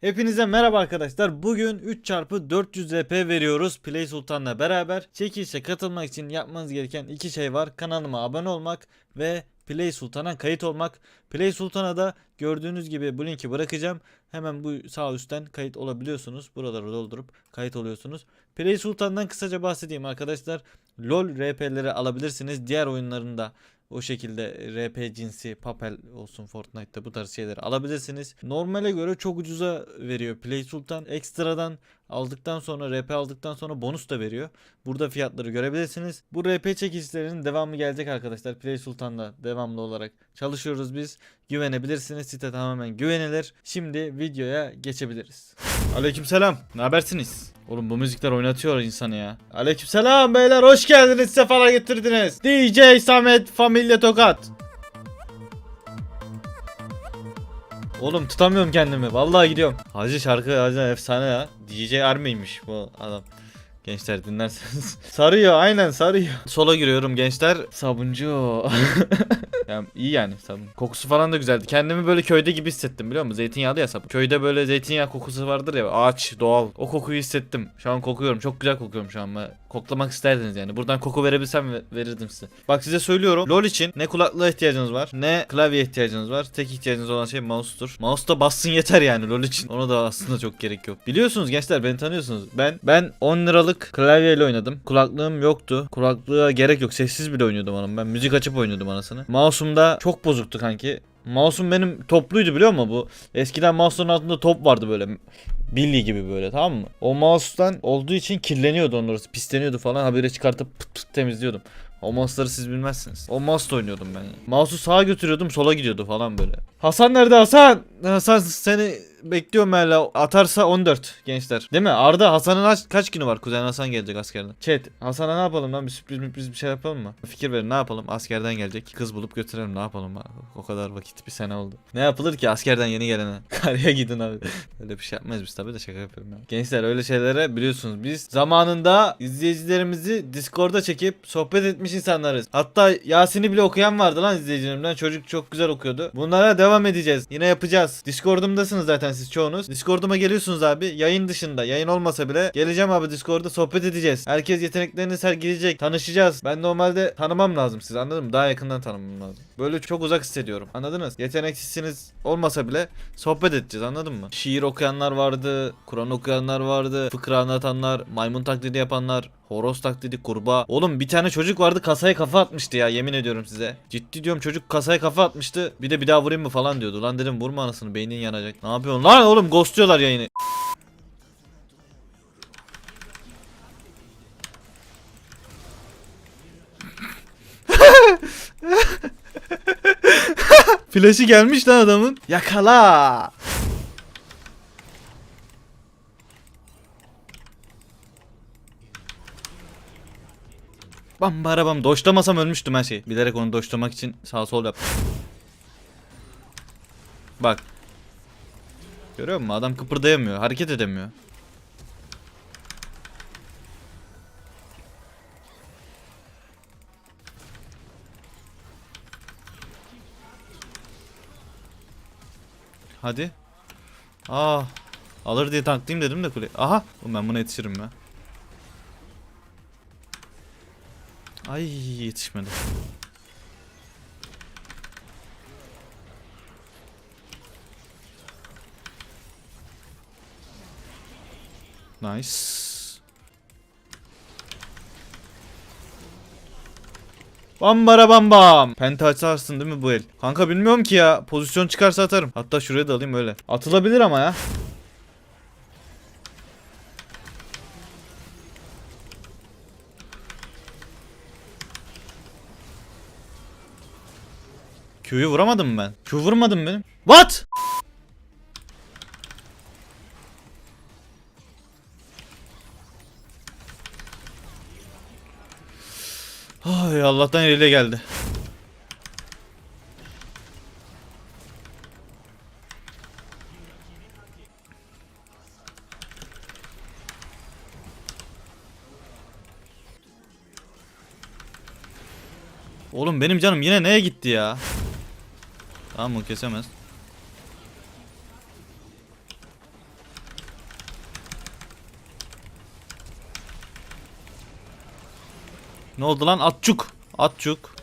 Hepinize merhaba arkadaşlar. Bugün 3x400 RP veriyoruz Play Sultan'la beraber. Çekilişe katılmak için yapmanız gereken iki şey var. Kanalıma abone olmak ve Play Sultan'a kayıt olmak. Play Sultan'a da gördüğünüz gibi bu linki bırakacağım. Hemen bu sağ üstten kayıt olabiliyorsunuz. Buraları doldurup kayıt oluyorsunuz. Play Sultan'dan kısaca bahsedeyim arkadaşlar. LoL RP'leri alabilirsiniz. Diğer oyunlarında o şekilde RP cinsi, Papel olsun Fortnite'da bu tarz şeyleri alabilirsiniz. Normale göre çok ucuza veriyor Play Sultan. Ekstradan aldıktan sonra RP aldıktan sonra bonus da veriyor. Burada fiyatları görebilirsiniz. Bu RP çekişlerinin devamı gelecek arkadaşlar. Play Sultan'da devamlı olarak çalışıyoruz biz. Güvenebilirsiniz. Site tamamen güvenilir. Şimdi videoya geçebiliriz. Aleykümselam. Ne habersiniz? Oğlum bu müzikler oynatıyor insanı ya. Aleykümselam beyler hoş geldiniz. Sefalar getirdiniz. DJ Samet Familya Tokat. Oğlum tutamıyorum kendimi. Vallahi gidiyorum. Hacı şarkı hacı efsane ya. DJ Army'ymiş bu adam. Gençler dinlerseniz. sarıyor aynen sarıyor. Sola giriyorum gençler. Sabuncu. yani iyi yani sabun. Kokusu falan da güzeldi. Kendimi böyle köyde gibi hissettim biliyor musun? Zeytinyağlı ya sabun. Köyde böyle zeytinyağı kokusu vardır ya. Ağaç doğal. O kokuyu hissettim. Şu an kokuyorum. Çok güzel kokuyorum şu an. Koklamak isterdiniz yani. Buradan koku verebilsem ve- verirdim size. Bak size söylüyorum. LoL için ne kulaklığa ihtiyacınız var ne klavye ihtiyacınız var. Tek ihtiyacınız olan şey mouse'tur. Mouse da bassın yeter yani LoL için. Ona da aslında çok gerek yok. Biliyorsunuz gençler beni tanıyorsunuz. Ben ben 10 liralık klavyeyle oynadım. Kulaklığım yoktu. Kulaklığa gerek yok. Sessiz bile oynuyordum onun. Ben müzik açıp oynuyordum anasını. Mouse'um da çok bozuktu kanki. Mouse'um benim topluydu biliyor musun bu? Eskiden mouse'un altında top vardı böyle. Billy gibi böyle tamam mı? O mouse'dan olduğu için kirleniyordu onun orası. Pisleniyordu falan. Habire çıkartıp pıt pıt temizliyordum. O mouse'ları siz bilmezsiniz. O mouse'la oynuyordum ben. Yani. Mouse'u sağa götürüyordum sola gidiyordu falan böyle. Hasan nerede Hasan? Hasan seni bekliyorum hala. Atarsa 14 gençler. Değil mi? Arda Hasan'ın kaç, günü var? Kuzen Hasan gelecek askerden. Chat Hasan'a ne yapalım lan? Bir sürpriz sürpriz bir şey yapalım mı? Fikir verin ne yapalım? Askerden gelecek. Kız bulup götürelim ne yapalım abi? O kadar vakit bir sene oldu. Ne yapılır ki askerden yeni gelene? Karaya gidin abi. Öyle bir şey yapmayız biz tabii de şaka yapıyorum ya. Gençler öyle şeylere biliyorsunuz biz zamanında izleyicilerimizi Discord'a çekip sohbet etmiş insanlarız. Hatta Yasin'i bile okuyan vardı lan izleyicilerimden. Çocuk çok güzel okuyordu. Bunlara devam edeceğiz. Yine yapacağız. Discord'umdasınız zaten siz çoğunuz. Discord'uma geliyorsunuz abi. Yayın dışında. Yayın olmasa bile geleceğim abi Discord'da sohbet edeceğiz. Herkes yeteneklerini sergileyecek. Tanışacağız. Ben normalde tanımam lazım sizi anladın mı? Daha yakından tanımam lazım. Böyle çok uzak hissediyorum. Anladınız? Yeteneksizsiniz olmasa bile sohbet edeceğiz anladın mı? Şiir okuyanlar vardı, Kur'an okuyanlar vardı, fıkra anlatanlar, maymun taklidi yapanlar, horoz taklidi, kurbağa. Oğlum bir tane çocuk vardı kasaya kafa atmıştı ya yemin ediyorum size. Ciddi diyorum çocuk kasaya kafa atmıştı. Bir de bir daha vurayım mı falan diyordu. Lan dedim vurma anasını beynin yanacak. Ne yapıyorsun lan oğlum ghostluyorlar yayını. Flash'i gelmiş lan adamın. Yakala. Bam barabam doşlamasam ölmüştüm her şey. Bilerek onu doşlamak için sağ sol yap. Bak. Görüyor musun? Adam kıpırdayamıyor. Hareket edemiyor. Hadi. Aa. Alır diye tanklayayım dedim de kule. Aha. Ben buna yetişirim ya. Ay yetişmedi. Nice. Bam bara bam bam. Penta açarsın değil mi bu el? Kanka bilmiyorum ki ya. Pozisyon çıkarsa atarım. Hatta şuraya da alayım öyle. Atılabilir ama ya. Q'yu vuramadım ben? Q vurmadım benim. What? Ay Allah'tan eliyle geldi. Oğlum benim canım yine neye gitti ya? Tamam mı? Kesemez. Ne oldu lan? Atçuk. Atçuk.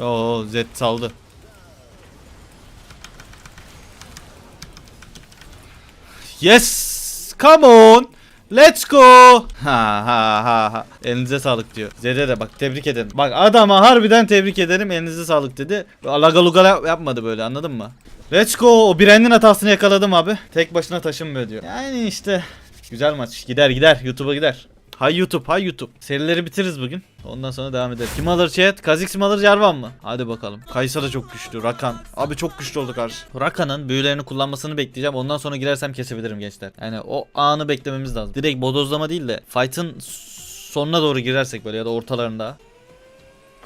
Oo Z saldı. Yes! Come on! Let's go! Ha ha ha ha. Elinize sağlık diyor. Zede de bak tebrik ederim. Bak adama harbiden tebrik ederim. Elinize sağlık dedi. Lagaluga yap- yapmadı böyle anladın mı? Let's go. O Biren'in hatasını yakaladım abi. Tek başına taşınmıyor diyor. Yani işte güzel maç. Gider gider. YouTube'a gider. Hay YouTube, hay YouTube. Serileri bitiririz bugün. Ondan sonra devam ederiz. Kim alır chat? Kazix mi alır Jarvan mı? Hadi bakalım. Kaysa da çok güçlü. Rakan. Abi çok güçlü oldu karşı. Rakan'ın büyülerini kullanmasını bekleyeceğim. Ondan sonra girersem kesebilirim gençler. Yani o anı beklememiz lazım. Direkt bodozlama değil de fight'ın sonuna doğru girersek böyle ya da ortalarında.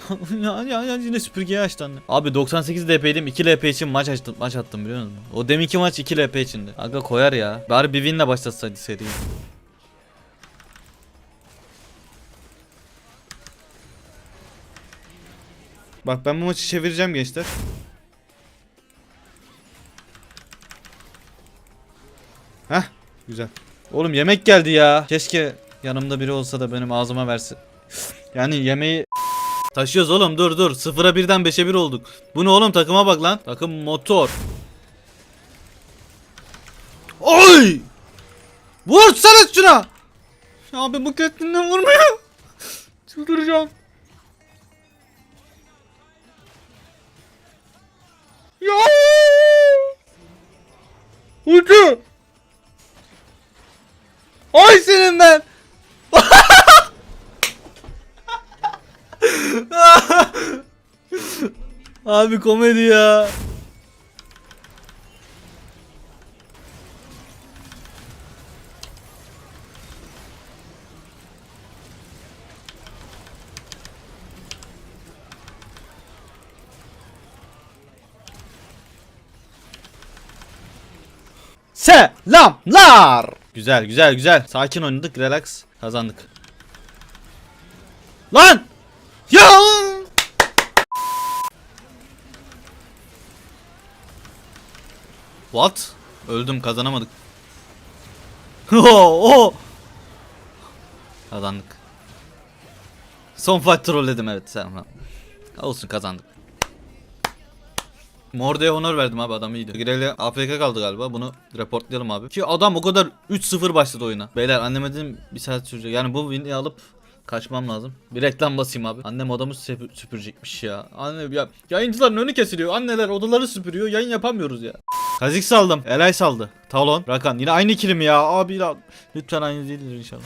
ya, ya, ya yine süpürgeyi açtı anne. Abi 98 DP'ydim 2 LP için maç açtım, maç attım biliyor musun? O deminki maç 2 LP içindi. Aga koyar ya. Bari bir winle başlatsaydı seriyi. Bak ben bu maçı çevireceğim gençler. Heh güzel. Oğlum yemek geldi ya. Keşke yanımda biri olsa da benim ağzıma versin. Yani yemeği taşıyoruz oğlum dur dur. Sıfıra birden beşe bir olduk. Bu ne oğlum takıma bak lan. Takım motor. Oy! Vursana şuna. Abi bu kötünden vurmuyor. Çıldıracağım. Ya! Ucu! Ay senin ben! Abi komedi ya. Selamlar. Güzel güzel güzel. Sakin oynadık relax kazandık. Lan! Ya! What? Öldüm kazanamadık. oh, oh. Kazandık. Son fight trolledim evet tamam. Olsun kazandık. Morde'ye honor verdim abi adam iyiydi. Gireli AFK kaldı galiba bunu reportlayalım abi. Ki adam o kadar 3-0 başladı oyuna. Beyler anneme dedim bir saat sürecek. Yani bu win'i alıp kaçmam lazım. Bir reklam basayım abi. Annem odamı süpür- süpürecekmiş ya. Anne ya yayıncıların önü kesiliyor. Anneler odaları süpürüyor. Yayın yapamıyoruz ya. Kazik saldım. Elay saldı. Talon. Rakan. Yine aynı kilim ya. Abi. Lütfen aynı değildir inşallah.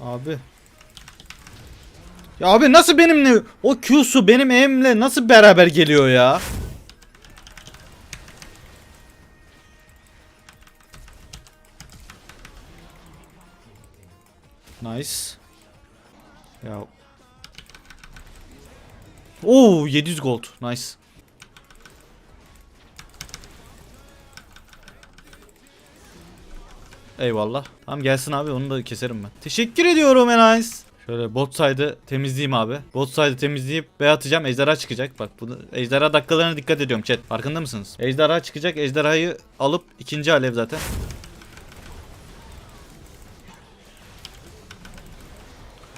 Abi. Ya abi nasıl benimle o Q'su benim M'le nasıl beraber geliyor ya? Nice. Ya. Oo 700 gold. Nice. Eyvallah. Tamam gelsin abi onu da keserim ben. Teşekkür ediyorum Enis. Şöyle bot side'ı temizleyeyim abi. Bot side'ı temizleyip B atacağım. Ejderha çıkacak. Bak bunu ejderha dakikalarına dikkat ediyorum chat. Farkında mısınız? Ejderha çıkacak. Ejderhayı alıp ikinci alev zaten.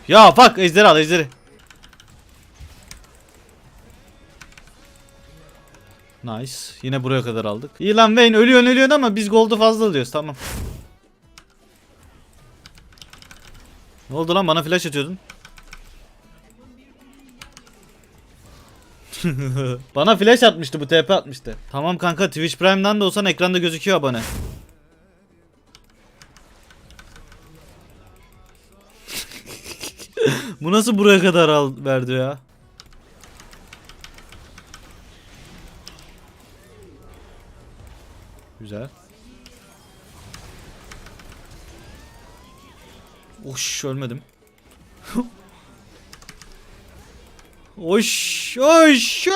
Ya bak ejderha al ejderi. Nice. Yine buraya kadar aldık. İyi lan Vayne ölüyorsun ölüyorsun ama biz gold'u fazla alıyoruz. Tamam. Ne oldu lan bana flash atıyordun? bana flash atmıştı bu TP atmıştı. Tamam kanka Twitch Prime'dan da olsan ekranda gözüküyor abone. bu nasıl buraya kadar al verdi ya? Güzel. Oş ölmedim. oş oş.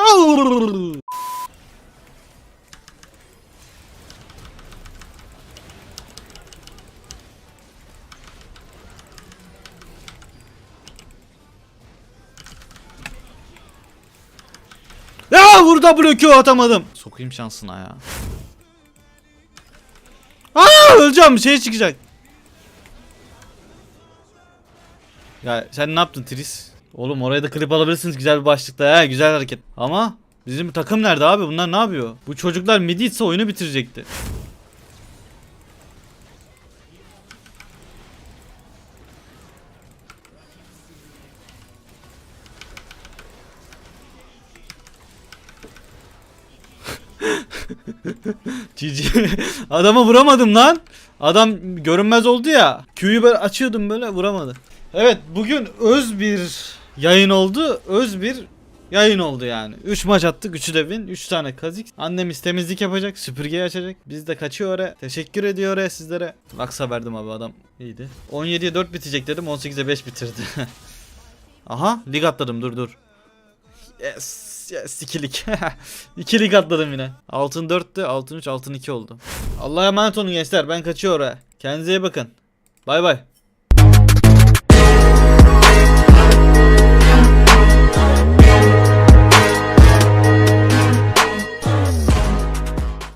Ya vur WQ atamadım. Sokayım şansına ya. Aa öleceğim şey çıkacak. Ya sen ne yaptın Tris? Oğlum oraya da klip alabilirsiniz güzel bir başlıkta ha güzel hareket. Ama bizim takım nerede abi bunlar ne yapıyor? Bu çocuklar midi ise oyunu bitirecekti. GG. Adama vuramadım lan. Adam görünmez oldu ya. Q'yu böyle açıyordum böyle vuramadı. Evet bugün öz bir yayın oldu. Öz bir yayın oldu yani. 3 maç attık. 3'ü de win. 3 tane kazik. Annemiz temizlik yapacak. Süpürgeyi açacak. Biz de kaçıyor oraya. Teşekkür ediyor oraya sizlere. Laksa verdim abi adam. iyiydi. 17'ye 4 bitecek dedim. 18'e 5 bitirdi. Aha lig atladım dur dur. Yes, yes ikilik. İki lig atladım yine. Altın 4'tü, altın 3, altın 2 oldu. Allah'a emanet olun gençler. Ben kaçıyor oraya. Kendinize iyi bakın. Bay bay.